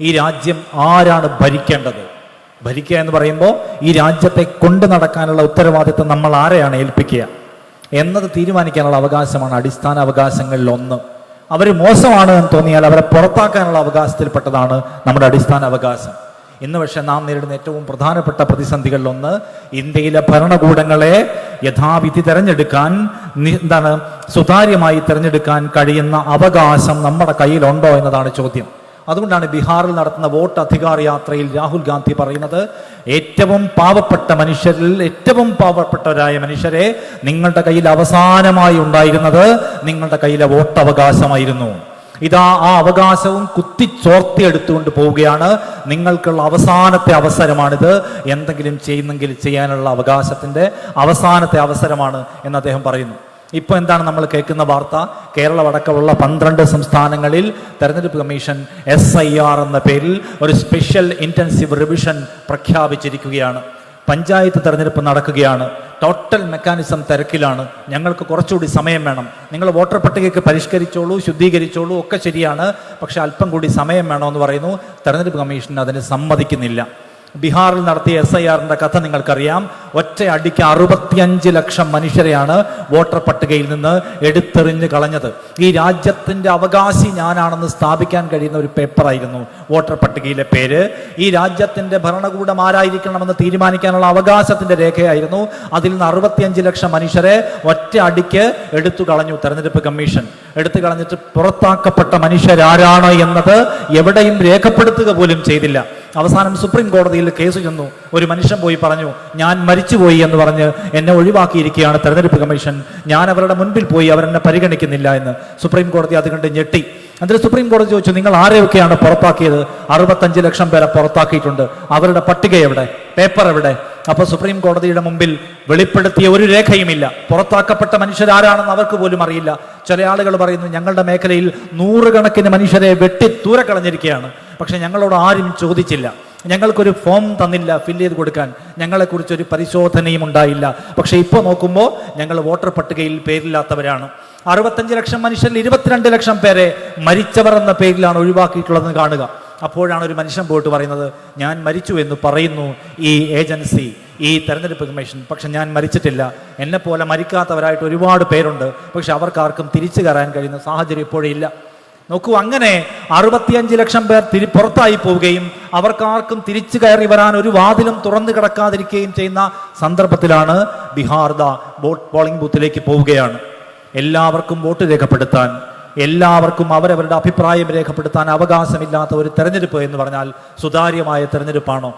ഈ രാജ്യം ആരാണ് ഭരിക്കേണ്ടത്? ഭരിക്കുക എന്ന് പറയുമ്പോൾ ഈ രാജ്യത്തെ കൊണ്ടു നടക്കാനുള്ള ഉത്തരവാദിത്വം നമ്മൾ ആരെയാണ് ഏൽപ്പിക്കുക? എന്നത് തീരുമാനിക്കാനുള്ള അവകാശമാണ് അടിസ്ഥാന അവകാശങ്ങളിൽ ഒന്ന്. അവർ മോശമാണ് എന്ന് തോന്നിയാൽ അവരെ പുറത്താക്കാനുള്ള അവകാശത്തിൽപ്പെട്ടതാണ് നമ്മുടെ അടിസ്ഥാന അവകാശം. ഇന്ന് പക്ഷെ നാം നേരിടുന്ന ഏറ്റവും പ്രധാനപ്പെട്ട പ്രതിസന്ധികളിലൊന്ന് ഇന്ത്യയിലെ ഭരണകൂടങ്ങളെ യഥാവിധി തിരഞ്ഞെടുക്കാൻ എന്താണ് സുതാര്യമായി തിരഞ്ഞെടുക്കാൻ കഴിയുന്ന അവകാശം നമ്മുടെ കയ്യിലുണ്ടോ എന്നതാണ് ചോദ്യം. അതുകൊണ്ടാണ് ബീഹാറിൽ നടത്തുന്ന വോട്ട് അധികാർ യാത്രയിൽ രാഹുൽ ഗാന്ധി പറയുന്നത് ഏറ്റവും പാവപ്പെട്ട മനുഷ്യരിൽ ഏറ്റവും പാവപ്പെട്ടവരായ മനുഷ്യരെ നിങ്ങളുടെ കയ്യിൽ അവസാനമായി ഉണ്ടായിരുന്നത് നിങ്ങളുടെ കയ്യിലെ വോട്ടവകാശമായിരുന്നു. ഇതാ ആ അവകാശവും കുത്തിച്ചോർത്തി എടുത്തുകൊണ്ട് പോവുകയാണ്. നിങ്ങൾക്കുള്ള അവസാനത്തെ അവസരമാണിത്. എന്തെങ്കിലും ചെയ്യുന്നെങ്കിൽ ചെയ്യാനുള്ള അവകാശത്തിന്റെ അവസാനത്തെ അവസരമാണ് എന്ന് അദ്ദേഹം പറയുന്നു. ഇപ്പൊ എന്താണ് നമ്മൾ കേൾക്കുന്ന വാർത്ത? കേരളമടക്കമുള്ള പന്ത്രണ്ട് സംസ്ഥാനങ്ങളിൽ തെരഞ്ഞെടുപ്പ് കമ്മീഷൻ എസ് ഐ ആർ എന്ന പേരിൽ ഒരു സ്പെഷ്യൽ ഇന്റൻസീവ് റിവിഷൻ പ്രഖ്യാപിച്ചിരിക്കുകയാണ്. പഞ്ചായത്ത് തെരഞ്ഞെടുപ്പ് നടക്കുകയാണ്. ടോട്ടൽ മെക്കാനിസം തിരക്കിലാണ്. ഞങ്ങൾക്ക് കുറച്ചുകൂടി സമയം വേണം. നിങ്ങൾ വോട്ടർ പട്ടികയ്ക്ക് പരിഷ്കരിച്ചോളൂ ശുദ്ധീകരിച്ചോളൂ ഒക്കെ ശരിയാണ്. പക്ഷെ അല്പം കൂടി സമയം വേണമെന്ന് പറയുന്നു. തെരഞ്ഞെടുപ്പ് കമ്മീഷൻ അതിന് സമ്മതിക്കുന്നില്ല. ബീഹാറിൽ നടത്തിയ എസ് ഐ ആറിന്റെ കഥ നിങ്ങൾക്കറിയാം. ഒറ്റ അടിക്ക് അറുപത്തിയഞ്ച് ലക്ഷം മനുഷ്യരെയാണ് വോട്ടർ പട്ടികയിൽ നിന്ന് എടുത്തെറിഞ്ഞ് കളഞ്ഞത്. ഈ രാജ്യത്തിന്റെ അവകാശി ഞാനാണെന്ന് സ്ഥാപിക്കാൻ കഴിയുന്ന ഒരു പേപ്പറായിരുന്നു വോട്ടർ പട്ടികയിലെ പേര്. ഈ രാജ്യത്തിന്റെ ഭരണകൂടം ആരായിരിക്കണമെന്ന് തീരുമാനിക്കാനുള്ള അവകാശത്തിന്റെ രേഖയായിരുന്നു. അതിൽ നിന്ന് അറുപത്തിയഞ്ച് ലക്ഷം മനുഷ്യരെ ഒറ്റ അടിക്ക് എടുത്തു കളഞ്ഞു തെരഞ്ഞെടുപ്പ് കമ്മീഷൻ. എടുത്തു കളഞ്ഞിട്ട് പുറത്താക്കപ്പെട്ട മനുഷ്യരാരാണ് എന്നത് എവിടെയും രേഖപ്പെടുത്തുക പോലും ചെയ്തില്ല. അവസാനം സുപ്രീം കോടതിയിൽ കേസ് ചെന്നു. ഒരു മനുഷ്യൻ പോയി പറഞ്ഞു ഞാൻ മരിച്ചുപോയി എന്ന് പറഞ്ഞ് എന്നെ ഒഴിവാക്കിയിരിക്കുകയാണ് തെരഞ്ഞെടുപ്പ് കമ്മീഷൻ. ഞാൻ അവരുടെ മുൻപിൽ പോയി അവരെന്നെ പരിഗണിക്കുന്നില്ല എന്ന്. സുപ്രീം കോടതി അത് കണ്ട് ഞെട്ടി. എന്നിട്ട് സുപ്രീം കോടതി ചോദിച്ചു നിങ്ങൾ ആരെയൊക്കെയാണ് പുറത്താക്കിയത്? അറുപത്തഞ്ച് ലക്ഷം പേരെ പുറത്താക്കിയിട്ടുണ്ട്. അവരുടെ പട്ടിക എവിടെ? പേപ്പർ എവിടെ? അപ്പൊ സുപ്രീം കോടതിയുടെ മുമ്പിൽ വെളിപ്പെടുത്തിയ ഒരു രേഖയുമില്ല. പുറത്താക്കപ്പെട്ട മനുഷ്യരാരാണെന്ന് അവർക്ക് പോലും അറിയില്ല. ചില ആളുകൾ പറയുന്നു ഞങ്ങളുടെ മേഖലയിൽ നൂറുകണക്കിന് മനുഷ്യരെ വെട്ടി ദൂരെ കളഞ്ഞിരിക്കുകയാണ് പക്ഷെ ഞങ്ങളോട് ആരും ചോദിച്ചില്ല. ഞങ്ങൾക്കൊരു ഫോം തന്നില്ല ഫില്ല് ചെയ്ത് കൊടുക്കാൻ. ഞങ്ങളെക്കുറിച്ചൊരു പരിശോധനയും ഉണ്ടായില്ല. പക്ഷേ ഇപ്പോൾ നോക്കുമ്പോൾ ഞങ്ങൾ വോട്ടർ പട്ടികയിൽ പേരില്ലാത്തവരാണ്. അറുപത്തഞ്ച് ലക്ഷം മനുഷ്യരിൽ ഇരുപത്തിരണ്ട് ലക്ഷം പേരെ മരിച്ചവർ എന്ന പേരിലാണ് ഒഴിവാക്കിയിട്ടുള്ളതെന്ന് കാണുക. അപ്പോഴാണ് ഒരു മനുഷ്യൻ പോയിട്ട് പറയുന്നത് ഞാൻ മരിച്ചു എന്ന് പറയുന്നു ഈ ഏജൻസി ഈ തെരഞ്ഞെടുപ്പ് കമ്മീഷൻ. പക്ഷെ ഞാൻ മരിച്ചിട്ടില്ല. എന്നെ പോലെ മരിക്കാത്തവരായിട്ട് ഒരുപാട് പേരുണ്ട്. പക്ഷെ അവർക്കാർക്കും തിരിച്ചു കയറാൻ കഴിയുന്ന സാഹചര്യം ഇപ്പോഴില്ല നോക്കൂ അങ്ങനെ അറുപത്തിയഞ്ച് ലക്ഷം പേർ തിരി പുറത്തായി പോവുകയും അവർക്കാർക്കും തിരിച്ചു കയറി വരാൻ ഒരു വാതിലും തുറന്നു കിടക്കാതിരിക്കുകയും ചെയ്യുന്ന സന്ദർഭത്തിലാണ് ബീഹാർ ദ വോട്ട് പോളിംഗ് ബൂത്തിലേക്ക് പോവുകയാണ്. എല്ലാവർക്കും വോട്ട് രേഖപ്പെടുത്താൻ എല്ലാവർക്കും അവരവരുടെ അഭിപ്രായം രേഖപ്പെടുത്താൻ അവകാശമില്ലാത്ത ഒരു തെരഞ്ഞെടുപ്പ് എന്ന് പറഞ്ഞാൽ സുതാര്യമായ തെരഞ്ഞെടുപ്പാണോ?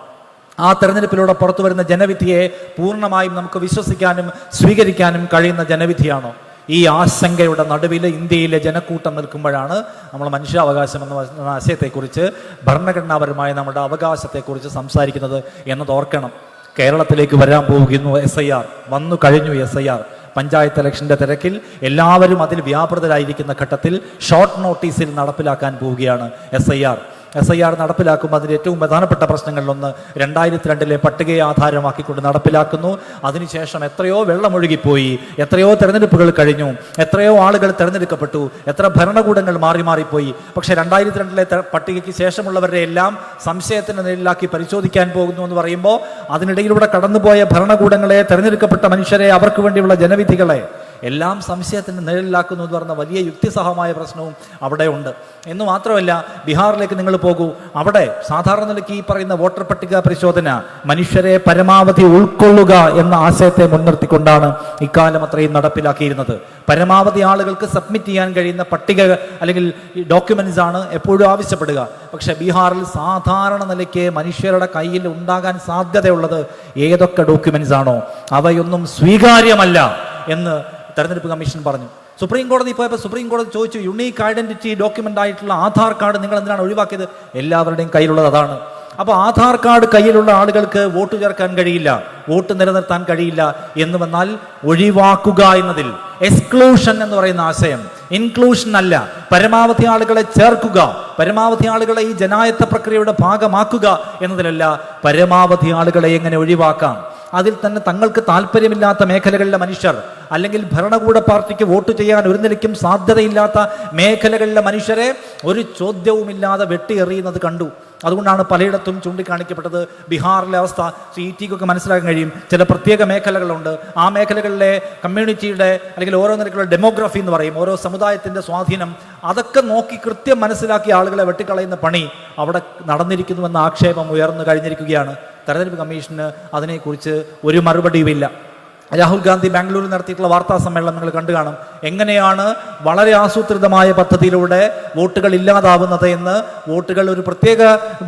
ആ തെരഞ്ഞെടുപ്പിലൂടെ പുറത്തു വരുന്ന ജനവിധിയെ പൂർണമായും നമുക്ക് വിശ്വസിക്കാനും സ്വീകരിക്കാനും കഴിയുന്ന ജനവിധിയാണോ? ഈ ആശങ്കയുടെ നടുവിൽ ഇന്ത്യയിലെ ജനക്കൂട്ടം നിൽക്കുമ്പോഴാണ് നമ്മൾ മനുഷ്യാവകാശം എന്ന ആശയത്തെക്കുറിച്ച് ഭരണഘടനാപരമായ നമ്മുടെ അവകാശത്തെക്കുറിച്ച് സംസാരിക്കുന്നത് എന്നത് ഓർക്കണം. കേരളത്തിലേക്ക് വരാൻ പോകുന്നു എസ് ഐ ആർ വന്നു കഴിഞ്ഞു എസ് ഐ ആർ പഞ്ചായത്ത് ഇലക്ഷന്റെ തിരക്കിൽ എല്ലാവരും അതിൽ വ്യാപൃതരായിരിക്കുന്ന ഘട്ടത്തിൽ ഷോർട്ട് നോട്ടീസിൽ നടപ്പിലാക്കാൻ പോവുകയാണ് S I R S I R നടപ്പിലാക്കുമ്പോൾ അതിന്റെ ഏറ്റവും പ്രധാനപ്പെട്ട പ്രശ്നങ്ങളിലൊന്ന് രണ്ടായിരത്തി രണ്ടിലെ പട്ടികയെ ആധാരമാക്കിക്കൊണ്ട് നടപ്പിലാക്കുന്നു. അതിനുശേഷം എത്രയോ വെള്ളമൊഴുകിപ്പോയി. എത്രയോ തെരഞ്ഞെടുപ്പുകൾ കഴിഞ്ഞു. എത്രയോ ആളുകൾ തെരഞ്ഞെടുക്കപ്പെട്ടു. എത്ര ഭരണകൂടങ്ങൾ മാറി മാറിപ്പോയി. പക്ഷേ രണ്ടായിരത്തി രണ്ടിലെ പട്ടികയ്ക്ക് ശേഷമുള്ളവരുടെ എല്ലാം സംശയത്തിന്റെ നിഴലിലാക്കി പരിശോധിക്കാൻ പോകുന്നു എന്ന് പറയുമ്പോൾ അതിനിടയിലൂടെ കടന്നുപോയ ഭരണകൂടങ്ങളെ തെരഞ്ഞെടുക്കപ്പെട്ട മനുഷ്യരെ അവർക്ക് വേണ്ടിയുള്ള ജനവിധികളെ എല്ലാം സംശയത്തിന് നിഴലിലാക്കുന്നു എന്ന് പറഞ്ഞ വലിയ യുക്തിസഹമായ പ്രശ്നവും അവിടെ ഉണ്ട്. എന്ന് മാത്രമല്ല ബീഹാറിലേക്ക് നിങ്ങൾ പോകൂ. അവിടെ സാധാരണ നിലയ്ക്ക് ഈ പറയുന്ന വോട്ടർ പട്ടിക പരിശോധന മനുഷ്യരെ പരമാവധി ഉൾക്കൊള്ളുക എന്ന ആശയത്തെ മുൻനിർത്തിക്കൊണ്ടാണ് ഇക്കാലം അത്രയും നടപ്പിലാക്കിയിരുന്നത്. പരമാവധി ആളുകൾക്ക് സബ്മിറ്റ് ചെയ്യാൻ കഴിയുന്ന പട്ടിക അല്ലെങ്കിൽ ഡോക്യുമെന്റ്സ് ആണ് എപ്പോഴും ആവശ്യപ്പെടുക. പക്ഷെ ബീഹാറിൽ സാധാരണ നിലയ്ക്ക് മനുഷ്യരുടെ കയ്യിൽ ഉണ്ടാകാൻ സാധ്യതയുള്ളത് ഏതൊക്കെ ഡോക്യുമെന്റ്സ് ആണോ? അവയൊന്നും സ്വീകാര്യമല്ല എന്ന് തെരഞ്ഞെടുപ്പ് കമ്മീഷൻ പറഞ്ഞു. സുപ്രീം കോടതി പോയപ്പോൾ സുപ്രീം കോടതി ചോദിച്ചു യുണീക്ക് ഐഡന്റിറ്റി ഡോക്യുമെന്റ് ആയിട്ടുള്ള ആധാർ കാർഡ് നിങ്ങൾ എന്തിനാണ് ഒഴിവാക്കിയത്? എല്ലാവരുടെയും കയ്യിലുള്ളത് അതാണ്. അപ്പോൾ ആധാർ കാർഡ് കയ്യിലുള്ള ആളുകൾക്ക് വോട്ട് ചേർക്കാൻ കഴിയില്ല വോട്ട് നിലനിർത്താൻ കഴിയില്ല എന്ന് വന്നാൽ ഒഴിവാക്കുക എന്നതിൽ എക്സ്ക്ലൂഷൻ എന്ന് പറയുന്ന ആശയം. ഇൻക്ലൂഷൻ അല്ല പരമാവധി ആളുകളെ ചേർക്കുക പരമാവധി ആളുകളെ ഈ ജനായത്ത പ്രക്രിയയുടെ ഭാഗമാക്കുക എന്നതിലല്ല പരമാവധി ആളുകളെ എങ്ങനെ ഒഴിവാക്കാം? അതിൽ തന്നെ തങ്ങൾക്ക് താല്പര്യമില്ലാത്ത മേഖലകളിലെ മനുഷ്യർ അല്ലെങ്കിൽ ഭരണകൂട പാർട്ടിക്ക് വോട്ട് ചെയ്യാൻ ഒരു നിലയ്ക്കും സാധ്യതയില്ലാത്ത മേഖലകളിലെ മനുഷ്യരെ ഒരു ചോദ്യവുമില്ലാതെ വെട്ടിയെറിയുന്നത് കണ്ടു. അതുകൊണ്ടാണ് പലയിടത്തും ചൂണ്ടിക്കാണിക്കപ്പെട്ടത്. ബീഹാറിലെ അവസ്ഥ സി ടിക്കൊക്കെ മനസ്സിലാക്കാൻ കഴിയും. ചില പ്രത്യേക മേഖലകളുണ്ട്. ആ മേഖലകളിലെ കമ്മ്യൂണിറ്റിയുടെ അല്ലെങ്കിൽ ഓരോ നിരക്കുള്ള ഡെമോഗ്രഫി എന്ന് പറയും ഓരോ സമുദായത്തിന്റെ സ്വാധീനം അതൊക്കെ നോക്കി കൃത്യം മനസ്സിലാക്കി ആളുകളെ വെട്ടിക്കളയുന്ന പണി അവിടെ നടന്നിരിക്കുന്നുവെന്ന ആക്ഷേപം ഉയർന്നു കഴിഞ്ഞിരിക്കുകയാണ്. തെരഞ്ഞെടുപ്പ് കമ്മീഷന് അതിനെക്കുറിച്ച് ഒരു മറുപടിയുമില്ല. രാഹുൽ ഗാന്ധി ബാംഗ്ലൂരിൽ നടത്തിയിട്ടുള്ള വാർത്താ സമ്മേളനം നിങ്ങൾ കണ്ടു കാണും. എങ്ങനെയാണ് വളരെ ആസൂത്രിതമായ പദ്ധതിയിലൂടെ വോട്ടുകൾ ഇല്ലാതാവുന്നത് എന്ന് വോട്ടുകൾ ഒരു പ്രത്യേക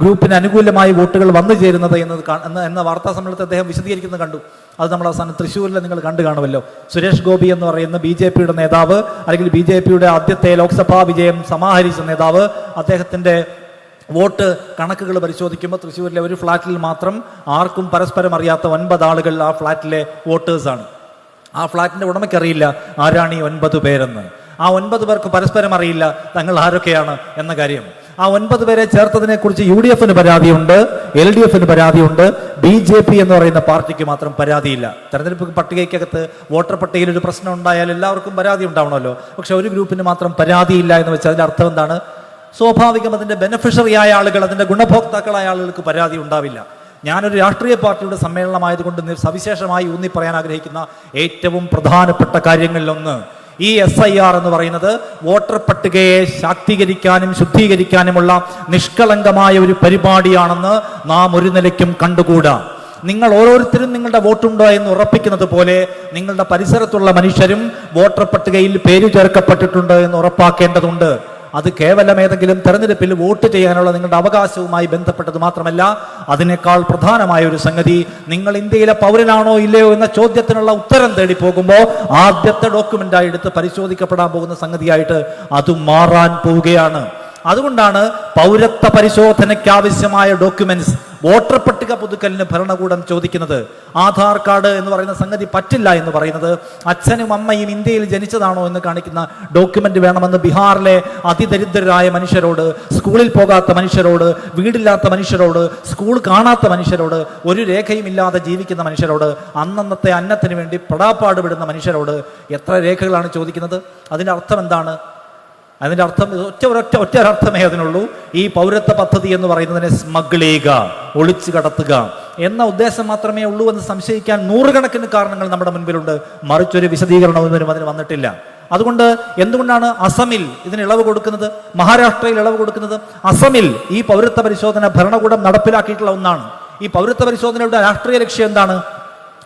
ഗ്രൂപ്പിന് അനുകൂലമായി വോട്ടുകൾ വന്നു ചേരുന്നത് എന്നത് എന്ന എന്ന വാർത്താ സമ്മേളനത്തെ അദ്ദേഹം വിശദീകരിക്കുന്നത് കണ്ടു. അത് നമ്മൾ അവസാനം തൃശ്ശൂരിൽ നിങ്ങൾ കണ്ടു കാണുമല്ലോ. സുരേഷ് ഗോപി എന്ന് പറയുന്ന ബി ജെ പിയുടെ നേതാവ് അല്ലെങ്കിൽ ബി ജെ പിയുടെ ആദ്യത്തെ ലോക്സഭാ വിജയം സമാഹരിച്ച നേതാവ് അദ്ദേഹത്തിന്റെ വോട്ട് കണക്കുകൾ പരിശോധിക്കുമ്പോൾ തൃശ്ശൂരിലെ ഒരു ഫ്ലാറ്റിൽ മാത്രം ആർക്കും പരസ്പരം അറിയാത്ത ഒൻപത് ആളുകൾ ആ ഫ്ലാറ്റിലെ വോട്ടേഴ്സാണ് ആ ഫ്ലാറ്റിന്റെ ഉടമയ്ക്കറിയില്ല ആരാണ് ഈ ഒൻപത് പേരെന്ന്. ആ ഒൻപത് പേർക്ക് പരസ്പരം അറിയില്ല തങ്ങൾ ആരൊക്കെയാണ് എന്ന കാര്യം. ആ ഒൻപത് പേരെ ചേർത്തതിനെ കുറിച്ച് യു ഡി എഫിന് പരാതിയുണ്ട് എൽ ഡി എഫിന് പരാതിയുണ്ട് ബി ജെ പി എന്ന് പറയുന്ന പാർട്ടിക്ക് മാത്രം പരാതിയില്ല. തെരഞ്ഞെടുപ്പ് പട്ടികയ്ക്കകത്ത് വോട്ടർ പട്ടികയിൽ ഒരു പ്രശ്നം ഉണ്ടായാൽ എല്ലാവർക്കും പരാതി ഉണ്ടാവണമല്ലോ. പക്ഷെ ഒരു ഗ്രൂപ്പിന് മാത്രം പരാതിയില്ല എന്ന് വെച്ചാൽ അതിന്റെ അർത്ഥം എന്താണ്? സ്വാഭാവികം അതിന്റെ ബെനഫിഷ്യറി ആയ ആളുകൾ അതിന്റെ ഗുണഭോക്താക്കളായ ആളുകൾക്ക് പരാതി ഉണ്ടാവില്ല. ഞാനൊരു രാഷ്ട്രീയ പാർട്ടിയുടെ സമ്മേളനമായതുകൊണ്ട് സവിശേഷമായി ഊന്നി പറയാൻ ആഗ്രഹിക്കുന്ന ഏറ്റവും പ്രധാനപ്പെട്ട കാര്യങ്ങളിലൊന്ന് ഈ എസ് ഐ ആർ എന്ന് പറയുന്നത് വോട്ടർ പട്ടികയെ ശാക്തീകരിക്കാനും ശുദ്ധീകരിക്കാനുമുള്ള നിഷ്കളങ്കമായ ഒരു പരിപാടിയാണെന്ന് നാം ഒരു നിലയ്ക്കും കണ്ടുകൂടാ. നിങ്ങൾ ഓരോരുത്തരും നിങ്ങളുടെ വോട്ടുണ്ടോ എന്ന് ഉറപ്പിക്കുന്നത് പോലെ നിങ്ങളുടെ പരിസരത്തുള്ള മനുഷ്യരും വോട്ടർ പട്ടികയിൽ പേര് ചേർക്കപ്പെട്ടിട്ടുണ്ട് എന്ന് ഉറപ്പാക്കേണ്ടതുണ്ട്. അത് കേവലം ഏതെങ്കിലും തെരഞ്ഞെടുപ്പിൽ വോട്ട് ചെയ്യാനുള്ള നിങ്ങളുടെ അവകാശവുമായി ബന്ധപ്പെട്ടത് മാത്രമല്ല അതിനേക്കാൾ പ്രധാനമായ ഒരു സംഗതി നിങ്ങൾ ഇന്ത്യയിലെ പൗരനാണോ ഇല്ലയോ എന്ന ചോദ്യത്തിനുള്ള ഉത്തരം തേടി പോകുമ്പോൾ ആദ്യത്തെ ഡോക്യുമെന്റായി എടുത്ത് പരിശോധിക്കപ്പെടാൻ പോകുന്ന സംഗതിയായിട്ട് അത് മാറാൻ പോവുകയാണ്. അതുകൊണ്ടാണ് പൗരത്വ പരിശോധനയ്ക്ക് ആവശ്യമായ ഡോക്യുമെന്റ്സ് വോട്ടർ പട്ടിക പുതുക്കലിന് ഭരണകൂടം ചോദിക്കുന്നത്. ആധാർ കാർഡ് എന്ന് പറയുന്ന സംഗതി പറ്റില്ല എന്ന് പറയുന്നത്. അച്ഛനും അമ്മയും ഇന്ത്യയിൽ ജനിച്ചതാണോ എന്ന് കാണിക്കുന്ന ഡോക്യുമെന്റ് വേണമെന്ന് ബീഹാറിലെ അതിദരിദ്രരായ മനുഷ്യരോട് സ്കൂളിൽ പോകാത്ത മനുഷ്യരോട് വീടില്ലാത്ത മനുഷ്യരോട് സ്കൂൾ കാണാത്ത മനുഷ്യരോട് ഒരു രേഖയും ഇല്ലാതെ ജീവിക്കുന്ന മനുഷ്യരോട് അന്നന്നത്തെ അന്നത്തിന് വേണ്ടി പെടാപ്പാട് വിടുന്ന മനുഷ്യരോട് എത്ര രേഖകളാണ് ചോദിക്കുന്നത്? അതിന്റെ അർത്ഥം എന്താണ്? അതിന്റെ അർത്ഥം ഒറ്റ ഒരൊറ്റ ഒറ്റ ഒരർത്ഥമേ അതിനുള്ളൂ. ഈ പൗരത്വ പദ്ധതി എന്ന് പറയുന്നതിനെ സ്മഗിൾ ചെയ്യുക ഒളിച്ചു കടത്തുക എന്ന ഉദ്ദേശം മാത്രമേ ഉള്ളൂ എന്ന് സംശയിക്കാൻ നൂറുകണക്കിന് കാരണങ്ങൾ നമ്മുടെ മുൻപിലുണ്ട്. മറിച്ചൊരു വിശദീകരണമൊന്നും അതിന് വന്നിട്ടില്ല. അതുകൊണ്ട് എന്തുകൊണ്ടാണ് അസമിൽ ഇതിന് ഇളവ് കൊടുക്കുന്നത്? മഹാരാഷ്ട്രയിൽ ഇളവ് കൊടുക്കുന്നത് അസമിൽ ഈ പൗരത്വ പരിശോധന ഭരണകൂടം നടപ്പിലാക്കിയിട്ടുള്ള ഒന്നാണ്. ഈ പൗരത്വ പരിശോധനയുടെ രാഷ്ട്രീയ ലക്ഷ്യം എന്താണ്?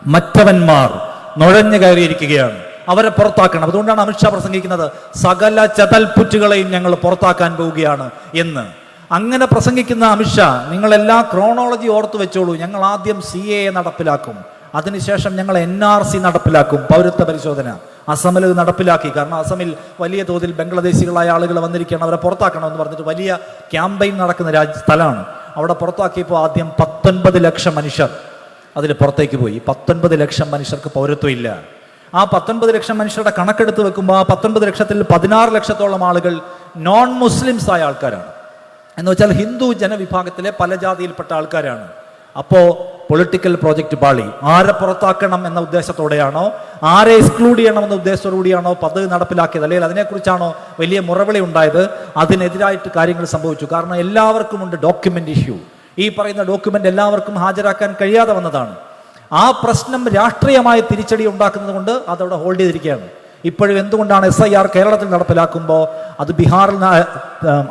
മറ്റവന്മാർ നുഴഞ്ഞു കയറിയിരിക്കുകയാണ്. അവരെ പുറത്താക്കണം. അതുകൊണ്ടാണ് അമിത്ഷാ പ്രസംഗിക്കുന്നത് സകല ചതൽപുറ്റുകളെയും ഞങ്ങൾ പുറത്താക്കാൻ പോവുകയാണ് എന്ന്. അങ്ങനെ പ്രസംഗിക്കുന്ന അമിത്ഷാ നിങ്ങളെല്ലാ ക്രോണോളജി ഓർത്തു വെച്ചോളൂ. ഞങ്ങൾ ആദ്യം സി എ നടപ്പിലാക്കും. അതിനുശേഷം ഞങ്ങൾ എൻ ആർ സി നടപ്പിലാക്കും. പൗരത്വ പരിശോധന. അസമിൽ നടപ്പിലാക്കി. കാരണം അസമിൽ വലിയ തോതിൽ ബംഗ്ലാദേശികളായ ആളുകൾ വന്നിരിക്കുകയാണ്. അവരെ പുറത്താക്കണം എന്ന് പറഞ്ഞിട്ട് വലിയ ക്യാമ്പയിൻ നടക്കുന്ന രാജ്യ സ്ഥലമാണ്. അവിടെ പുറത്താക്കിയപ്പോൾ ആദ്യം പത്തൊൻപത് ലക്ഷം മനുഷ്യർ അതിൽ പുറത്തേക്ക് പോയി. പത്തൊൻപത് ലക്ഷം മനുഷ്യർക്ക് പൗരത്വം ഇല്ല. ആ പത്തൊൻപത് ലക്ഷം മനുഷ്യരുടെ കണക്കെടുത്ത് വെക്കുമ്പോൾ ആ പത്തൊൻപത് ലക്ഷത്തിൽ പതിനാറ് ലക്ഷത്തോളം ആളുകൾ നോൺ മുസ്ലിംസ് ആയ ആൾക്കാരാണ്. എന്ന് വെച്ചാൽ ഹിന്ദു ജനവിഭാഗത്തിലെ പല ജാതിയിൽപ്പെട്ട ആൾക്കാരാണ്. അപ്പോൾ പൊളിറ്റിക്കൽ പ്രോജക്റ്റ് പാളി ആരെ പുറത്താക്കണം എന്ന ഉദ്ദേശത്തോടെയാണോ ആരെ എക്സ്ക്ലൂഡ് ചെയ്യണം എന്ന ഉദ്ദേശത്തോടുകൂടിയാണോ പദ്ധതി നടപ്പിലാക്കിയത് അല്ലെങ്കിൽ അതിനെക്കുറിച്ചാണോ വലിയ മുറവിളി ഉണ്ടായത് അതിനെതിരായിട്ട് കാര്യങ്ങൾ സംഭവിച്ചു. കാരണം എല്ലാവർക്കും ഉണ്ട് ഡോക്യുമെന്റ് ഇഷ്യൂ ഈ പറയുന്ന ഡോക്യുമെന്റ് എല്ലാവർക്കും ഹാജരാക്കാൻ കഴിയാതെ വന്നതാണ്. ആ പ്രശ്നം രാഷ്ട്രീയമായ തിരിച്ചടി ഉണ്ടാക്കുന്നത് കൊണ്ട് അതവിടെ ഹോൾഡ് ചെയ്തിരിക്കുകയാണ്. ഇപ്പോഴും എന്തുകൊണ്ടാണ് എസ് ഐ ആർ കേരളത്തിൽ നടപ്പിലാക്കുമ്പോൾ അത് ബീഹാറിൽ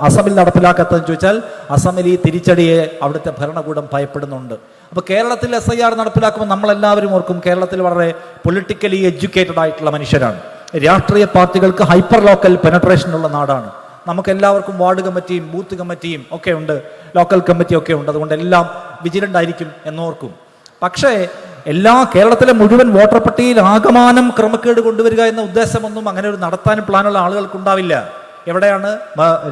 അസമിൽ നടപ്പിലാക്കാത്തതെന്ന് ചോദിച്ചാൽ അസമിൽ ഈ തിരിച്ചടിയെ അവിടുത്തെ ഭരണകൂടം ഭയപ്പെടുന്നുണ്ട്. അപ്പോൾ കേരളത്തിൽ എസ് ഐ ആർ നടപ്പിലാക്കുമ്പോൾ നമ്മളെല്ലാവരും ഓർക്കും കേരളത്തിൽ വളരെ പൊളിറ്റിക്കലി എഡ്യൂക്കേറ്റഡ് ആയിട്ടുള്ള മനുഷ്യരാണ്. രാഷ്ട്രീയ പാർട്ടികൾക്ക് ഹൈപ്പർ ലോക്കൽ പെനട്രേഷൻ ഉള്ള നാടാണ്. നമുക്ക് എല്ലാവർക്കും വാർഡ് കമ്മിറ്റിയും ബൂത്ത് കമ്മിറ്റിയും ഒക്കെ ഉണ്ട്. ലോക്കൽ കമ്മിറ്റി ഒക്കെ ഉണ്ട്. അതുകൊണ്ട് എല്ലാം വിജിലന്റ് ആയിരിക്കും എന്നോർക്കും. പക്ഷേ എല്ലാ കേരളത്തിലെ മുഴുവൻ വോട്ടർ പട്ടികയിൽ ആകമാനം ക്രമക്കേട് കൊണ്ടുവരിക എന്ന ഉദ്ദേശമൊന്നും അങ്ങനെ ഒരു നടത്താനും പ്ലാനുള്ള ആളുകൾക്കുണ്ടാവില്ല. എവിടെയാണ്?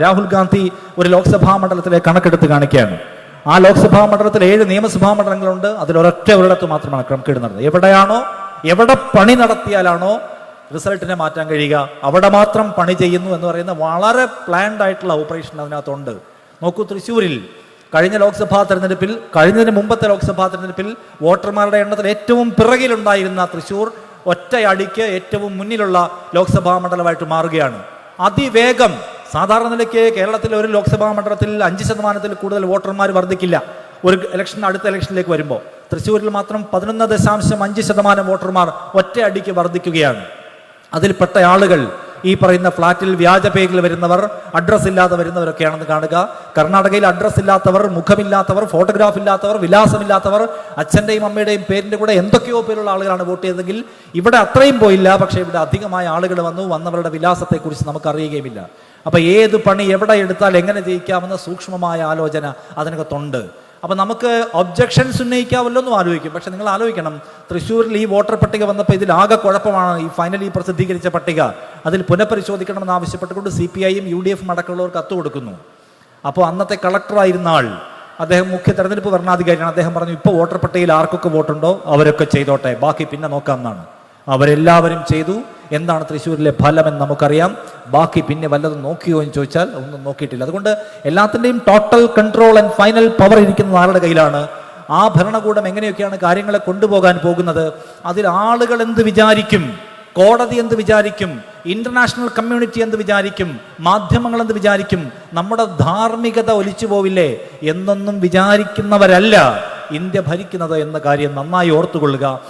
രാഹുൽ ഗാന്ധി ഒരു ലോക്സഭാ മണ്ഡലത്തിലെ കണക്കെടുത്ത് കാണിക്കുകയാണ്. ആ ലോക്സഭാ മണ്ഡലത്തിൽ ഏഴ് നിയമസഭാ മണ്ഡലങ്ങളുണ്ട്. അതിൽ ഒരൊറ്റ ഒരിടത്ത് മാത്രമാണ് ക്രമക്കേട് നടന്നത്. എവിടെയാണോ? എവിടെ പണി നടത്തിയാലാണോ റിസൾട്ടിനെ മാറ്റാൻ കഴിയുക? അവിടെ മാത്രം പണി ചെയ്യുന്നു എന്ന് പറയുന്ന വളരെ പ്ലാൻഡ് ആയിട്ടുള്ള ഓപ്പറേഷൻ അതിനകത്തുണ്ട്. നോക്കൂ തൃശ്ശൂരിൽ കഴിഞ്ഞ ലോക്സഭാ തെരഞ്ഞെടുപ്പിൽ കഴിഞ്ഞതിന് മുമ്പത്തെ ലോക്സഭാ തെരഞ്ഞെടുപ്പിൽ വോട്ടർമാരുടെ എണ്ണത്തിൽ ഏറ്റവും പിറകിലുണ്ടായിരുന്ന തൃശൂർ ഒറ്റയടിക്ക് ഏറ്റവും മുന്നിലുള്ള ലോക്സഭാ മണ്ഡലമായിട്ട് മാറുകയാണ്. അതിവേഗം സാധാരണ നിലയ്ക്ക് കേരളത്തിലെ ഒരു ലോക്സഭാ മണ്ഡലത്തിൽ അഞ്ച് ശതമാനത്തിൽ കൂടുതൽ വോട്ടർമാർ വർദ്ധിക്കില്ല. ഒരു ഇലക്ഷൻ അടുത്ത ഇലക്ഷനിലേക്ക് വരുമ്പോൾ. തൃശ്ശൂരിൽ മാത്രം പതിനൊന്ന് ദശാംശം അഞ്ച് ശതമാനം വോട്ടർമാർ ഒറ്റയടിക്ക് വർദ്ധിക്കുകയാണ്. അതിൽപ്പെട്ട ആളുകൾ ഈ പറയുന്ന ഫ്ളാറ്റിൽ വ്യാജ പേരിൽ വരുന്നവർ അഡ്രസ് ഇല്ലാതെ വരുന്നവരൊക്കെയാണെന്ന് കാണുക. കർണാടകയിൽ അഡ്രസ് ഇല്ലാത്തവർ മുഖമില്ലാത്തവർ ഫോട്ടോഗ്രാഫ് ഇല്ലാത്തവർ വിലാസമില്ലാത്തവർ അച്ഛന്റെയും അമ്മയുടെയും പേരിന്റെ കൂടെ എന്തൊക്കെയോ പേരുള്ള ആളുകളാണ് വോട്ട് ചെയ്തതെങ്കിൽ ഇവിടെ അത്രയും പോയില്ല. പക്ഷേ ഇവിടെ അധികമായ ആളുകൾ വന്നു. വന്നവരുടെ വിലാസത്തെക്കുറിച്ച് നമുക്ക് അറിയുകയുമില്ല അപ്പോൾ ഏത് പണി എവിടെ എടുത്താൽ എങ്ങനെ ജയിക്കാമെന്ന സൂക്ഷ്മമായ ആലോചന അതിനകത്തുണ്ട്. അപ്പൊ നമുക്ക് ഒബ്ജക്ഷൻസ് ഉന്നയിക്കാമല്ലോ എന്നും ആലോചിക്കും. പക്ഷെ നിങ്ങൾ ആലോചിക്കണം തൃശ്ശൂരിൽ ഈ വോട്ടർ പട്ടിക വന്നപ്പോൾ ഇതിൽ ആകെ കുഴപ്പമാണ് ഈ ഫൈനലി പ്രസിദ്ധീകരിച്ച പട്ടിക. അതിൽ പുനഃപരിശോധിക്കണമെന്ന് ആവശ്യപ്പെട്ടുകൊണ്ട് സി പി ഐയും യു ഡി എഫും അടക്കമുള്ളവർ കത്ത് കൊടുക്കുന്നു. അപ്പോൾ അന്നത്തെ കളക്ടറായിരുന്ന ആൾ അദ്ദേഹം മുഖ്യ തെരഞ്ഞെടുപ്പ് ഭരണാധികാരിയാണ്. അദ്ദേഹം പറഞ്ഞു ഇപ്പോൾ വോട്ടർ പട്ടികയിൽ ആർക്കൊക്കെ വോട്ടുണ്ടോ? അവരൊക്കെ ചെയ്തോട്ടെ. ബാക്കി പിന്നെ നോക്കാം എന്നാണ്. അവരെല്ലാവരും ചെയ്തു. എന്താണ് തൃശ്ശൂരിലെ ഫലമെന്ന് നമുക്കറിയാം. ബാക്കി പിന്നെ വല്ലതും നോക്കിയോ എന്ന് ചോദിച്ചാൽ ഒന്നും നോക്കിയിട്ടില്ല. അതുകൊണ്ട് എല്ലാത്തിന്റെയും total control and final power ഇരിക്കുന്നത് ആരുടെ കയ്യിലാണ്? ആ ഭരണകൂടം എങ്ങനെയൊക്കെയാണ് കാര്യങ്ങളെ കൊണ്ടുപോകാൻ പോകുന്നത്? അതിൽ ആളുകൾ എന്ത് വിചാരിക്കും? കോടതി എന്ത് വിചാരിക്കും? ഇന്റർനാഷണൽ കമ്മ്യൂണിറ്റി എന്ത് വിചാരിക്കും? മാധ്യമങ്ങൾ എന്ത് വിചാരിക്കും? നമ്മുടെ ധാർമ്മികത ഒലിച്ചു പോവില്ലേ? എന്നൊന്നും വിചാരിക്കുന്നവരല്ല. ഇന്ത്യ ഭരിക്കുന്നത് എന്ന കാര്യം നന്നായി ഓർത്തുകൊള്ളുക.